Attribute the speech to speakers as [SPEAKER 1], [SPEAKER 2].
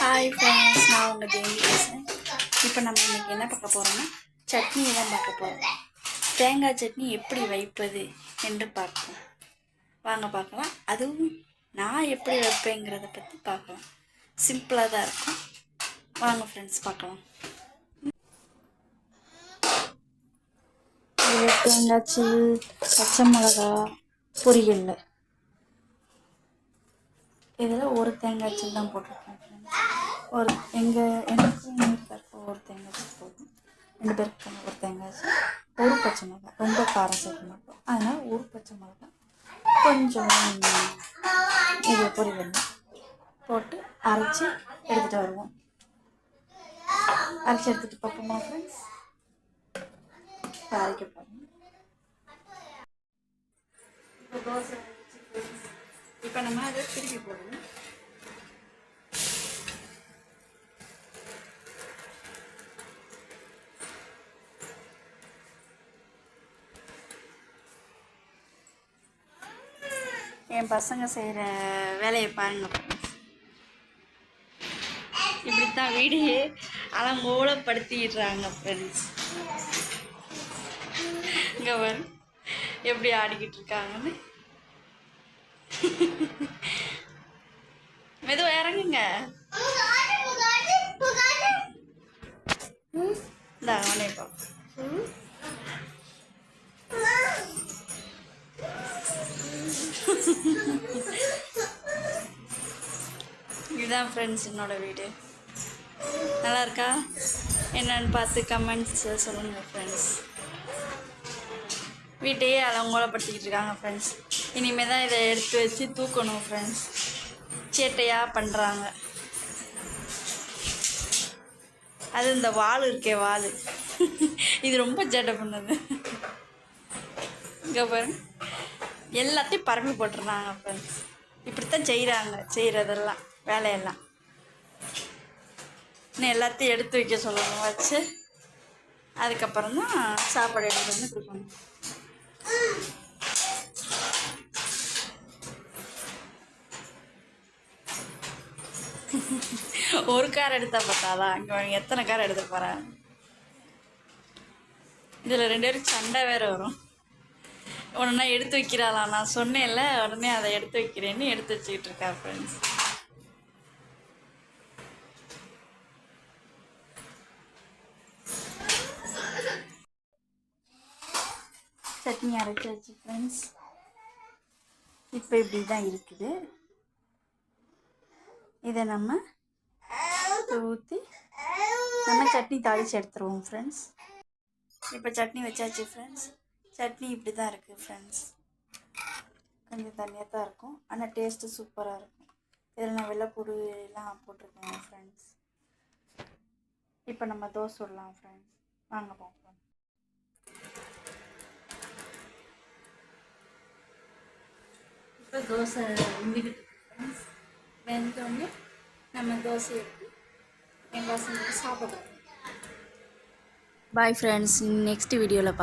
[SPEAKER 1] Hi friends நான் உங்கள் ஜெயந்தி பேசுகிறேன் இப்போ நம்ம இன்னைக்கு என்ன பார்க்க போகிறோம்னா சட்னியை தான் பார்க்க போகிறோம் தேங்காய் சட்னி எப்படி வைப்பது என்று பார்ப்போம். வாங்க பார்க்கலாம். அதுவும் நான் எப்படி வைப்பேங்கிறத பற்றி பார்க்கலாம். சிம்பிளாக தான் இருக்கும். வாங்க ஃப்ரெண்ட்ஸ் பார்க்கலாம். தேங்காய் சில் பச்சை மிளகா பொரியல். இதில் ஒரு தேங்காய் சில் தான் போட்டிருக்கேன் ஒரு எங்கள் எனக்கும் எங்கள் வீட்டுக்காருக்கும் ஒரு தேங்காய் சில் போதும். ரெண்டு பேருக்கு ஒரு தேங்காய் சில் ஒரு பச்சை மிளகாய் ரொம்ப காரம் சேர்க்க மாட்டோம். அதனால் ஒரு பச்சை மிளகாய் கொஞ்சம் இது பொரியல் போட்டு அரைச்சி எடுத்துகிட்டு வருவோம். அரைச்சி எடுத்துகிட்டு பார்ப்போமா ஃப்ரெண்ட்ஸ் அரைக்க பாருங்க இப்போ நம்ம அதை திருப்பி போடணும். என் பசங்க செய்கிற வேலையை பாருங்க. இப்படித்தான் வீடியே அலங்கோலப்படுத்திடுறாங்க ஃப்ரெண்ட்ஸ் இங்கே வரும் எப்படி ஆடிக்கிட்டு இருக்காங்கன்னு. மெதுவா இறங்குங்க. இதுதான் ஃப்ரெண்ட்ஸ் என்னோட வீடு. நல்லா இருக்கா என்னன்னு பார்த்து கமெண்ட்ஸ் சொல்லுங்கள் ஃப்ரெண்ட்ஸ் வீட்டையே அலங்கோலப்படுத்திக்கிட்டு இருக்காங்க ஃப்ரெண்ட்ஸ் இனிமேல் தான் இதை எடுத்து வச்சு தூக்கணும் ஃப்ரெண்ட்ஸ் சேட்டையாக பண்ணுறாங்க அது இந்த வால் இருக்கே வால். இது ரொம்ப சேட்டை பண்ணுது. இங்கே பாருங்க. எல்லாத்தையும் பரப்பி போட்டுருந்தாங்க ஃப்ரெண்ட்ஸ் இப்படித்தான் செய்கிறாங்க செய்கிறதெல்லாம் வேலையெல்லாம். இன்னும் எல்லாத்தையும் எடுத்து வைக்க சொல்லணும் வச்சு. அதுக்கப்புறம் தான் சாப்பாடு எடுத்து வந்து கொடுக்கணும். ஒரு கார் எடுத்தால் பார்த்தாதான் இங்கே எத்தனை கார் எடுத்து போகிறேன் இதில் ரெண்டு பேரும் சண்டை வேறு வரும். உடனே எடுத்து வைக்கிறாளா? நான் சொன்னேன்ல உடனே அதை எடுத்து வைக்கிறேன்னு எடுத்து வச்சுக்கிட்டு இருக்கா ஃப்ரெண்ட்ஸ் சட்னி அரைச்சாச்சு ஃப்ரெண்ட்ஸ் இப்போ இப்படி தான் இருக்குது. இதை நம்ம ஊற்றி நம்ம சட்னி தாளித்து எடுத்துருவோம் ஃப்ரெண்ட்ஸ் இப்போ சட்னி வச்சாச்சு ஃப்ரெண்ட்ஸ் சட்னி இப்படி தான் இருக்குது ஃப்ரெண்ட்ஸ் கொஞ்சம் தண்ணியாக தான் இருக்கும். ஆனால் டேஸ்ட்டு சூப்பராக இருக்கும். இதில் நான் வெள்ளைப்பூடு எல்லாம் போட்டிருக்கேன் ஃப்ரெண்ட்ஸ் இப்போ நம்ம தோசை விடலாம் ஃப்ரெண்ட்ஸ் வாங்க பார்ப்போம். இப்போ தோசை வெந்துக்கிட்டு வெந்தோடனே நம்ம தோசை எடுத்து என் பசங்களுக்கு சாப்பிடுவோம் பாய் ஃப்ரெண்ட்ஸ் நெக்ஸ்ட் வீடியோவில்